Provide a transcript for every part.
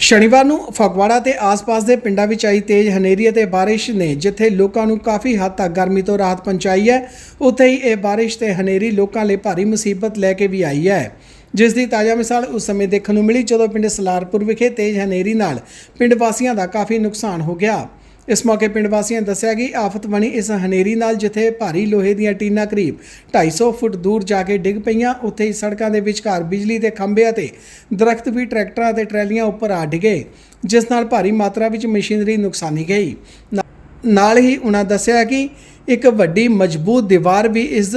ਸ਼ਨੀਵਾਰ ਨੂੰ ਫਗਵਾੜਾ ਤੇ ਆਸ-ਪਾਸ ਦੇ ਪਿੰਡਾਂ ਵਿੱਚ ਆਈ ਤੇਜ਼ ਹਨੇਰੀ ਅਤੇ ਬਾਰਿਸ਼ ਨੇ, ਜਿੱਥੇ ਲੋਕਾਂ ਨੂੰ ਕਾਫੀ ਹੱਦ ਤੱਕ ਗਰਮੀ ਤੋਂ ਰਾਹਤ ਪਹੁੰਚਾਈ ਹੈ। ਉੱਥੇ ਹੀ ਇਹ ਬਾਰਿਸ਼ ਤੇ ਹਨੇਰੀ ਲੋਕਾਂ ਲਈ ਭਾਰੀ ਮੁਸੀਬਤ ਲੈ ਕੇ ਵੀ ਆਈ ਹੈ। ਜਿਸ ਦੀ ਤਾਜ਼ਾ ਮਿਸਾਲ ਉਸ ਸਮੇਂ ਦੇਖਣ ਨੂੰ ਮਿਲੀ ਜਦੋਂ ਪਿੰਡ ਸਲਾਰਪੁਰ ਵਿਖੇ ਤੇਜ਼ ਹਨੇਰੀ ਨਾਲ ਪਿੰਡ ਵਾਸੀਆਂ ਦਾ ਕਾਫੀ ਨੁਕਸਾਨ ਹੋ ਗਿਆ। ਇਸ ਮੌਕੇ ਪਿੰਡ ਵਾਸੀਆਂ ਨੇ ਦੱਸਿਆ ਕਿ ਆਫਤ ਬਣੀ ਇਸ ਹਨੇਰੀ ਨਾਲ, ਜਿੱਥੇ ਭਾਰੀ ਲੋਹੇ ਦੀਆਂ ਟੀਨਾਂ ਕਰੀਬ 250 ਫੁੱਟ ਦੂਰ ਜਾ ਕੇ ਡਿੱਗ ਪਈਆਂ। ਉੱਥੇ ਹੀ ਸੜਕਾਂ ਦੇ ਵਿਚਕਾਰ ਬਿਜਲੀ ਦੇ ਖੰਭੇ ਅਤੇ ਦਰਖਤ ਵੀ ਟਰੈਕਟਰਾਂ ਅਤੇ ਟਰੈਲੀਆਂ ਉੱਪਰ ਆ ਡਿੱਗੇ, ਜਿਸ ਨਾਲ ਭਾਰੀ ਮਾਤਰਾ ਵਿੱਚ ਮਸ਼ੀਨਰੀ ਨੁਕਸਾਨੀ ਗਈ। ਨਾ- ਨਾਲ ਹੀ ਉਹਨਾਂ ਦੱਸਿਆ ਕਿ ਇੱਕ ਵੱਡੀ ਮਜ਼ਬੂਤ ਦੀਵਾਰ ਵੀ ਇਸ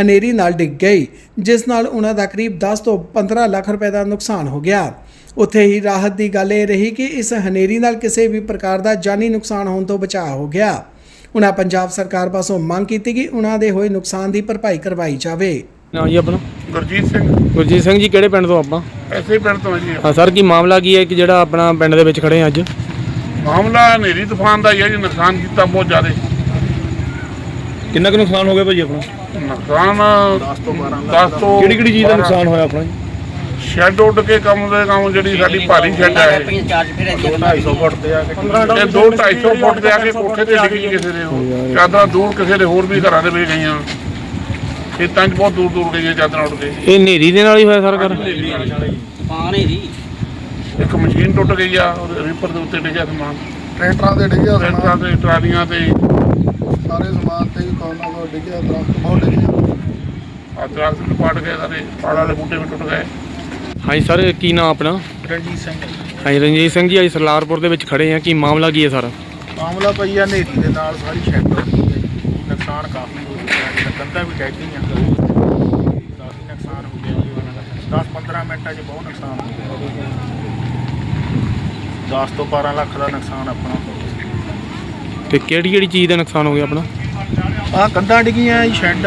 ਹਨੇਰੀ ਨਾਲ ਡਿੱਗ ਗਈ, ਜਿਸ ਨਾਲ ਉਹਨਾਂ ਦਾ ਕਰੀਬ 10 ਤੋਂ 15 ਲੱਖ ਰੁਪਏ ਦਾ ਨੁਕਸਾਨ ਹੋ ਗਿਆ। ਉੱਥੇ ਹੀ ਰਾਹਤ ਦੀ ਗੱਲ ਇਹ ਰਹੀ ਕਿ ਇਸ ਹਨੇਰੀ ਨਾਲ ਕਿਸੇ ਵੀ ਪ੍ਰਕਾਰ ਦਾ ਜਾਨੀ ਨੁਕਸਾਨ ਹੋਣ ਤੋਂ ਬਚਾਅ ਹੋ ਗਿਆ। ਉਹਨਾਂ ਪੰਜਾਬ ਸਰਕਾਰ ਪਾਸੋਂ ਮੰਗ ਕੀਤੀ ਕਿ ਉਹਨਾਂ ਦੇ ਹੋਏ ਨੁਕਸਾਨ ਦੀ ਭਰਪਾਈ ਕਰਵਾਈ ਜਾਵੇ। ਨਾ ਜੀ ਆਪਣਾ? ਗੁਰਜੀਤ ਸਿੰਘ। ਗੁਰਜੀਤ ਸਿੰਘ ਜੀ ਕਿਹੜੇ ਪਿੰਡ ਤੋਂ ਆਪਾਂ? ਐਸੇ ਪਿੰਡ ਤੋਂ ਹਾਂ ਜੀ ਹਾਂ ਸਰ ਕੀ ਮਾਮਲਾ ਕੀ ਹੈ ਕਿ ਜਿਹੜਾ ਆਪਣਾ ਪਿੰਡ ਦੇ ਵਿੱਚ ਖੜੇ ਅੱਜ? ਮਾਮਲਾ ਹਨੇਰੀ ਤੂਫਾਨ ਦਾ ਹੀ ਹੈ ਜੀ ਨੁਕਸਾਨ ਕੀਤਾ ਬਹੁਤ ਜ਼ਿਆਦਾ। ਕਿੰਨਾ ਕੁ ਨੁਕਸਾਨ ਹੋ ਗਿਆ ਭਾਜੀ ਆਪਣਾ? ਨੁਕਸਾਨ 10 ਤੋਂ 12 10 ਤੋਂ ਕਿਹੜੀ ਕਿਹੜੀ ਚੀਜ਼ ਦਾ ਨੁਕਸਾਨ ਹੋਇਆ ਆਪਣਾ ਸ਼ੈੱਡ ਉੱਡ ਕੇ ਕੰਮ ਦੇ ਕੰਮ ਜਿਹੜੀ ਸਾਡੀ ਭਾਰੀ ਸ਼ੈੱਡ ਹੈ ਇਹ। ਚਾਰਜ ਫੁੱਟ ਤੇ ਆ ਕੇ ਇਹ 2 250 ਫੁੱਟ ਦੇ ਆ ਕੇ ਕੋਠੇ ਤੇ ਡਿੱਗੀ ਕਿਸੇ ਦੇ ਉਹ। ਚਾਦਰਾਂ ਦੂਰ ਕਿਸੇ ਦੇ ਹੋਰ ਵੀ ਘਰਾਂ ਦੇ ਵਿੱਚ ਗਈਆਂ। ਖੇਤਾਂ 'ਚ ਬਹੁਤ ਦੂਰ ਦੂਰ ਗਈਆਂ ਚਾਦਰਾਂ ਉੱਡ ਕੇ। ਇਹ ਹਨੇਰੀ ਦੇ ਨਾਲ ਹੀ ਹੋਇਆ ਸਰ ਕਰ ਇੱਕ ਮਸ਼ੀਨ ਟੁੱਟ ਗਈ ਆ ਉਹਦੇ ਰੀਪਰ ਦੇ ਉੱਤੇ ਡਿੱਗਿਆ ਸਮਾਨ। ਟਰੈਕਟਰਾਂ ਤੇ ਡਿੱਗਿਆ ਟਰੈਕਟਰਾਂ ਸਮਾਨ ਤੇ ਟਰਾਲੀਆਂ ਤੇ। ਸਾਰੇ ਸਮਾਨ ਤੇ ਵੀ ਕੋਨਾ ਕੋ ਡਿੱਗਿਆ ਦਰਖਤ ਬਹੁਤ ਡਿੱਗੇ। ਆ ਦਰਖਤ ਵੀ ਪੜ ਗਏ ਸਾਰੇ ਪਾੜ ਵਾਲੇ ਬੂਟੇ ਵੀ ਟੁੱਟ ਗਏ। ਹਾਂਜੀ ਸਰ ਕੀ ਨਾਮ ਆਪਣਾ? ਰਣਜੀਤ ਸਿੰਘ ਹਾਂਜੀ ਰਣਜੀਤ ਸਿੰਘ ਜੀ ਅੱਜ ਸਰਲਾਰਪੁਰ ਦੇ ਵਿੱਚ ਖੜੇ ਆ ਕੀ ਮਾਮਲਾ ਕੀ ਹੈ ਸਰ? ਮਾਮਲਾ ਪਈ ਆ ਹਨੇਰੀ ਦੇ ਨਾਲ ਸਾਰੀ ਸ਼ੈੱਡ ਹੋ ਗਈ ਹੈ ਜੀ। ਨੁਕਸਾਨ ਕਾਫੀ ਹੋ ਗਿਆ ਹੈ ਕੰਧਾਂ ਵੀ ਡਿੱਗ ਗਈਆਂ ਕਾਫੀ ਨੁਕਸਾਨ ਹੋ ਗਿਆ ਜੀ 10-15 ਮਿੰਟਾਂ 'ਚ ਬਹੁਤ ਨੁਕਸਾਨ ਹੋ ਗਿਆ 10 ਤੋਂ 12 ਲੱਖ ਦਾ ਨੁਕਸਾਨ ਆਪਣਾ ਹੋ ਗਿਆ ਤੇ ਕਿਹੜੀ ਕਿਹੜੀ ਚੀਜ਼ ਦਾ ਨੁਕਸਾਨ ਹੋ ਗਿਆ ਆਪਣਾ? ਆ ਕੰਧਾਂ ਡਿੱਗੀਆਂ ਜੀ ਸ਼ੈੱਡ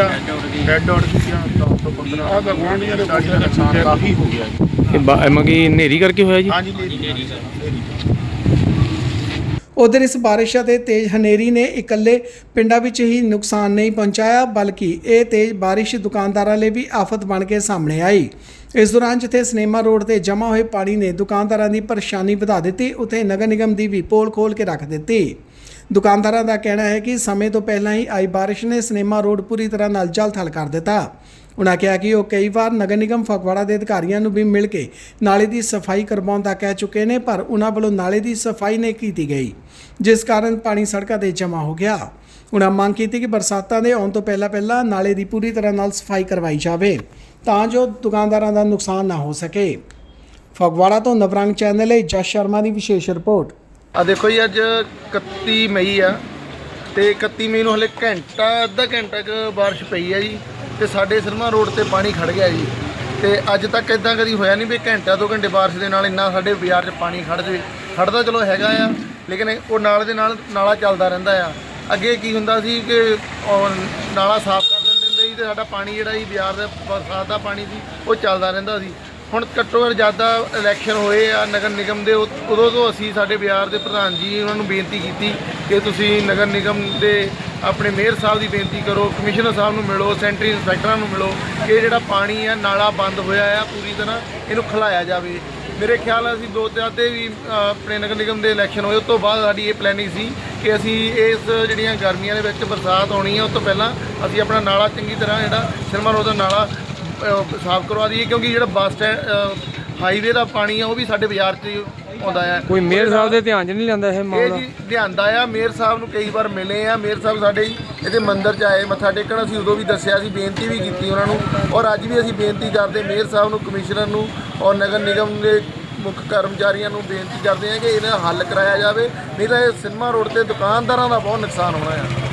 ਸ਼ੈੱਡ ਉੱਡ ਗਈਆਂ 10 ਤੋਂ 15 ਆਹ ਤਾਂ ਗੁਆਂਢੀਆਂ ਦੇ ਦਾ ਨੁਕਸਾਨ ਕਾਫੀ ਹੋ ਗਿਆ ਜੀ। ਇਹ ਬਾ- ਮਗੀ ਹਨੇਰੀ ਕਰਕੇ ਹੋਇਆ ਜੀ? ਹਾਂਜੀ ਹਨੇਰੀ ਉਧਰ ਇਸ ਬਾਰਿਸ਼ ਅਤੇ ਤੇਜ਼ ਹਨੇਰੀ ਨੇ ਇਕੱਲੇ ਪਿੰਡਾਂ ਵਿੱਚ ਹੀ ਨੁਕਸਾਨ ਨਹੀਂ ਪਹੁੰਚਾਇਆ ਬਲਕਿ ਇਹ ਤੇਜ਼ ਬਾਰਿਸ਼ ਦੁਕਾਨਦਾਰਾਂ ਲਈ ਵੀ ਆਫਤ ਬਣ ਕੇ ਸਾਹਮਣੇ ਆਈ। ਇਸ ਦੌਰਾਨ ਜਿੱਥੇ ਸਿਨੇਮਾ ਰੋਡ ਤੇ ਜਮ੍ਹਾਂ ਹੋਏ ਪਾਣੀ ਨੇ ਦੁਕਾਨਦਾਰਾਂ ਦੀ ਪਰੇਸ਼ਾਨੀ ਵਧਾ ਦਿੱਤੀ ਉੱਥੇ ਨਗਰ ਨਿਗਮ ਦੀ ਵੀ ਪੋਲ ਖੋਲ ਕੇ ਰੱਖ ਦਿੱਤੀ। ਦੁਕਾਨਦਾਰਾਂ ਦਾ ਕਹਿਣਾ ਹੈ ਕਿ ਸਮੇਂ ਤੋਂ ਪਹਿਲਾਂ ਹੀ ਆਈ ਬਾਰਿਸ਼ ਨੇ ਸਿਨੇਮਾ ਰੋਡ ਪੂਰੀ ਤਰ੍ਹਾਂ ਨਾਲ ਜਲਥਲ ਕਰ ਦਿੱਤਾ। ਉਨ੍ਹਾਂ ਕਿਹਾ ਕਿ ਉਹ ਕਈ ਵਾਰ ਨਗਰ ਨਿਗਮ ਫਗਵਾੜਾ ਦੇ ਅਧਿਕਾਰੀਆਂ ਨੂੰ ਵੀ ਮਿਲ ਕੇ ਨਾਲੇ ਦੀ ਸਫ਼ਾਈ ਕਰਵਾਉਣ ਦਾ ਕਹਿ ਚੁੱਕੇ ਨੇ, ਪਰ ਉਨ੍ਹਾਂ ਵੱਲੋਂ ਨਾਲੇ ਦੀ ਸਫ਼ਾਈ ਨਹੀਂ ਕੀਤੀ ਗਈ, ਜਿਸ ਕਾਰਨ ਪਾਣੀ ਸੜਕਾਂ ਤੇ ਜਮ੍ਹਾਂ ਹੋ ਗਿਆ। ਉਨ੍ਹਾਂ ਮੰਗ ਕੀਤੀ ਕਿ ਬਰਸਾਤਾਂ ਦੇ ਆਉਣ ਤੋਂ ਪਹਿਲਾਂ ਪਹਿਲਾਂ ਨਾਲੇ ਦੀ ਪੂਰੀ ਤਰ੍ਹਾਂ ਨਾਲ ਸਫ਼ਾਈ ਕਰਵਾਈ ਜਾਵੇ, ਤਾਂ ਜੋ ਦੁਕਾਨਦਾਰਾਂ ਦਾ ਨੁਕਸਾਨ ਨਾ ਹੋ ਸਕੇ। ਫਗਵਾੜਾ ਤੋਂ ਨਵਰੰਗ ਚੈਨਲ ਲਈ ਜਸ ਸ਼ਰਮਾ ਦੀ ਵਿਸ਼ੇਸ਼ ਰਿਪੋਰਟ। ਆ ਦੇਖੋ ਜੀ, ਅੱਜ 31 ਮਈ ਆ ਤੇ 31 ਮਈ ਨੂੰ ਹਲੇ ਘੰਟਾ, ਅੱਧਾ ਘੰਟਾ ਕੁ ਬਾਰਿਸ਼ ਪਈ ਆ ਜੀ ਤੇ ਸਾਡੇ ਸਿਰਮਾ ਰੋਡ ਤੇ ਪਾਣੀ ਖੜ ਗਿਆ ਜੀ। ਤੇ ਅੱਜ ਤੱਕ ਇਦਾਂ ਕਦੀ ਹੋਇਆ ਨਹੀਂ ਵੀ ਘੰਟਾ, ਦੋ ਘੰਟੇ ਬਾਰਿਸ਼ ਦੇ ਨਾਲ ਇੰਨਾ ਸਾਡੇ ਬਾਜ਼ਾਰ 'ਚ ਪਾਣੀ ਖੜ ਜਾਵੇ ਖੜਦਾ ਚਲੋ ਹੈਗਾ ਆ, ਲੇਕਿਨ ਉਹ ਨਾਲ ਦੇ ਨਾਲ ਨਾਲਾ ਚੱਲਦਾ ਰਹਿੰਦਾ ਆ। ਅੱਗੇ ਕੀ ਹੁੰਦਾ ਸੀ ਕਿ ਨਾਲਾ ਸਾਫ਼ ਕਰ ਦਿੰਦੇ ਹੁੰਦੇ ਸੀ ਤੇ ਸਾਡਾ ਪਾਣੀ ਜਿਹੜਾ ਸੀ, ਬਾਜ਼ਾਰ ਦਾ ਬਰਸਾਤ ਦਾ ਪਾਣੀ ਸੀ, ਉਹ ਚੱਲਦਾ ਰਹਿੰਦਾ ਸੀ। ਹੁਣ ਘੱਟੋ ਘੱਟ ਜ਼ਿਆਦਾ ਇਲੈਕਸ਼ਨ ਹੋਏ ਆ ਨਗਰ ਨਿਗਮ ਦੇ ਉਦ- ਉਦੋਂ ਤੋਂ ਅਸੀਂ ਸਾਡੇ ਬਿਹਾਰ ਦੇ ਪ੍ਰਧਾਨ ਜੀ ਉਹਨਾਂ ਨੂੰ ਬੇਨਤੀ ਕੀਤੀ ਕਿ ਤੁਸੀਂ ਨਗਰ ਨਿਗਮ ਦੇ ਆਪਣੇ ਮੇਅਰ ਸਾਹਿਬ ਦੀ ਬੇਨਤੀ ਕਰੋ ਕਮਿਸ਼ਨਰ ਸਾਹਿਬ ਨੂੰ ਮਿਲੋ ਸੈਂਟਰੀ ਇੰਸਪੈਕਟਰਾਂ ਨੂੰ ਮਿਲੋ ਕਿ ਇਹ ਜਿਹੜਾ ਪਾਣੀ ਆ ਨਾਲਾ ਬੰਦ ਹੋਇਆ ਆ ਪੂਰੀ ਤਰ੍ਹਾਂ ਇਹਨੂੰ ਖਲਾਇਆ ਜਾਵੇ। ਮੇਰੇ ਖਿਆਲ ਨਾਲ ਅਸੀਂ ਦੋ ਤਿੰਨ ਤੇ ਵੀ ਅ, ਆਪਣੇ ਨਗਰ ਨਿਗਮ ਦੇ ਇਲੈਕਸ਼ਨ ਹੋਏ ਉਸ ਤੋਂ ਬਾਅਦ ਸਾਡੀ ਇਹ ਪਲੈਨਿੰਗ ਸੀ ਕਿ ਅਸੀਂ ਇਸ ਜਿਹੜੀਆਂ ਗਰਮੀਆਂ ਦੇ ਵਿੱਚ ਬਰਸਾਤ ਆਉਣੀ ਹੈ ਉਸ ਤੋਂ ਪਹਿਲਾਂ ਅਸੀਂ ਆਪਣਾ ਨਾਲਾ ਚੰਗੀ ਤਰ੍ਹਾਂ ਜਿਹੜਾ ਸਿਨੇਮਾ ਰੋਡ ਦਾ ਨਾਲਾ ਸਾਫ਼ ਕਰਵਾ ਦਈਏ ਕਿਉਂਕਿ ਜਿਹੜਾ ਬੱਸ ਸਟੈਂਡ ਹਾਈਵੇ ਦਾ ਪਾਣੀ ਆ ਉਹ ਵੀ ਸਾਡੇ ਬਾਜ਼ਾਰ 'ਚ ਆਉਂਦਾ ਆ ਕੋਈ ਮੇਅਰ ਸਾਹਿਬ ਦੇ ਧਿਆਨ 'ਚ ਨਹੀਂ ਲਿਆਂਦਾ ਇਹ ਇਹ ਮਾਮਲਾ? ਜੀ ਲਿਆਂਦਾ ਆ ਮੇਅਰ ਸਾਹਿਬ ਨੂੰ ਕਈ ਵਾਰ ਮਿਲੇ ਆ ਮੇਅਰ ਸਾਹਿਬ ਸਾਡੇ ਇਹਦੇ ਮੰਦਿਰ 'ਚ ਆਏ ਮੱਥਾ ਟੇਕਣ ਅਸੀਂ ਉਦੋਂ ਵੀ ਦੱਸਿਆ ਸੀ ਬੇਨਤੀ ਵੀ ਕੀਤੀ ਉਹਨਾਂ ਨੂੰ ਔਰ ਅੱਜ ਵੀ ਅਸੀਂ ਬੇਨਤੀ ਕਰਦੇ ਮੇਅਰ ਸਾਹਿਬ ਨੂੰ ਕਮਿਸ਼ਨਰ ਨੂੰ ਔਰ ਨਗਰ ਨਿਗਮ ਦੇ ਮੁੱਖ ਕਰਮਚਾਰੀਆਂ ਨੂੰ ਬੇਨਤੀ ਕਰਦੇ ਹਾਂ ਕਿ ਇਹਦਾ ਹੱਲ ਕਰਾਇਆ ਜਾਵੇ ਨਹੀਂ ਤਾਂ ਇਹ ਸਿਨੇਮਾ ਰੋਡ ਤੇ ਦੁਕਾਨਦਾਰਾਂ ਦਾ ਬਹੁਤ ਨੁਕਸਾਨ ਹੋਣਾ ਆ।